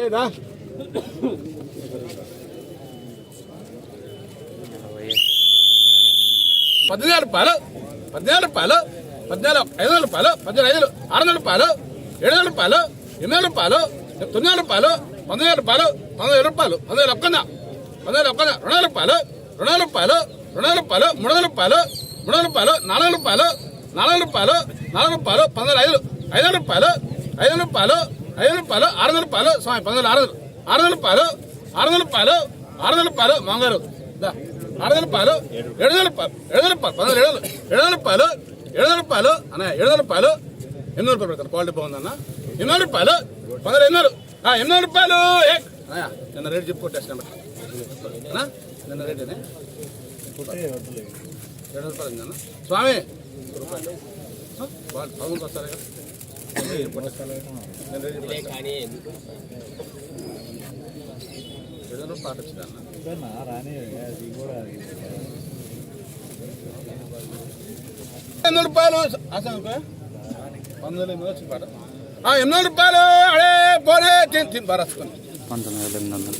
లేదా పద్దెనిమిది రూపాయలు పద్దెనిమిది రూపాయలు పద్నాలుగు ఐదు వందల రూపాయలు పద్దెనిమిది ఐదు ఆరు వందల రూపాయలు ఏడు వందల రూపాయలు ఎనిమిది రూపాయలు తొమ్మిది వందల రూపాయలు పంతొమ్మిది రూపాయలు పంతొమ్మిది రూపాయలు పంతొమ్మిది ఒక్కన పంతొమ్మిది ఒక్కన రెండు వందల రూపాయలు రెండు వందల రూపాయలు రెండు వందల రూపాయలు మూడు వందల రూపాయలు మూడు వందల రూపాయలు నాలుగు రూపాయలు నాలుగు రూపాయలు నాలుగు రూపాయలు పంతొమ్మిది ఐదు ఐదు వందల రూపాయలు ఐదు వందల రూపాయలు ఐదు వందల రూపాయలు ఆరు వందల రూపాయలు స్వామి పంతొమ్మిది ఆరు ఆరు వందల రూపాయలు ఆరు వందల రూపాయలు ఆరు వందల రూపాయలు మామగారు ఆరు వందల రూపాయలు ఏడు వందల రూపాయలు ఏడు వందల రూపాయలు పంతొమ్మిది ఏడు ఏడు వందల రూపాయలు ఏడు వందల రూపాయలు అన్న ఏడు వందల రూపాయలు ఎనిమిది రూపాయలు పెడతారు క్వాలిటీ బాగుందన్న ఎనిమిది రూపాయలు పంతొమ్మిది ఎనిమిది ఆ, ఎనిమిది రూపాయలు ఏ నిన్న రేట్ చెప్పు టెస్ట్ అన్నా నిన్న రేట్ ఏడు రూపాయలు స్వామి రూపాయలు ఆ, వస్తారా ఇక? వందల ఎనిమిది రూపాయలు. అసలు పంతొమ్మిది ఎనిమిది వచ్చి పాట. ఆ, ఎనిమిది రూపాయలు. అడే పోనే తిని తిని పంతొమ్మిది ఎనిమిది వందలు.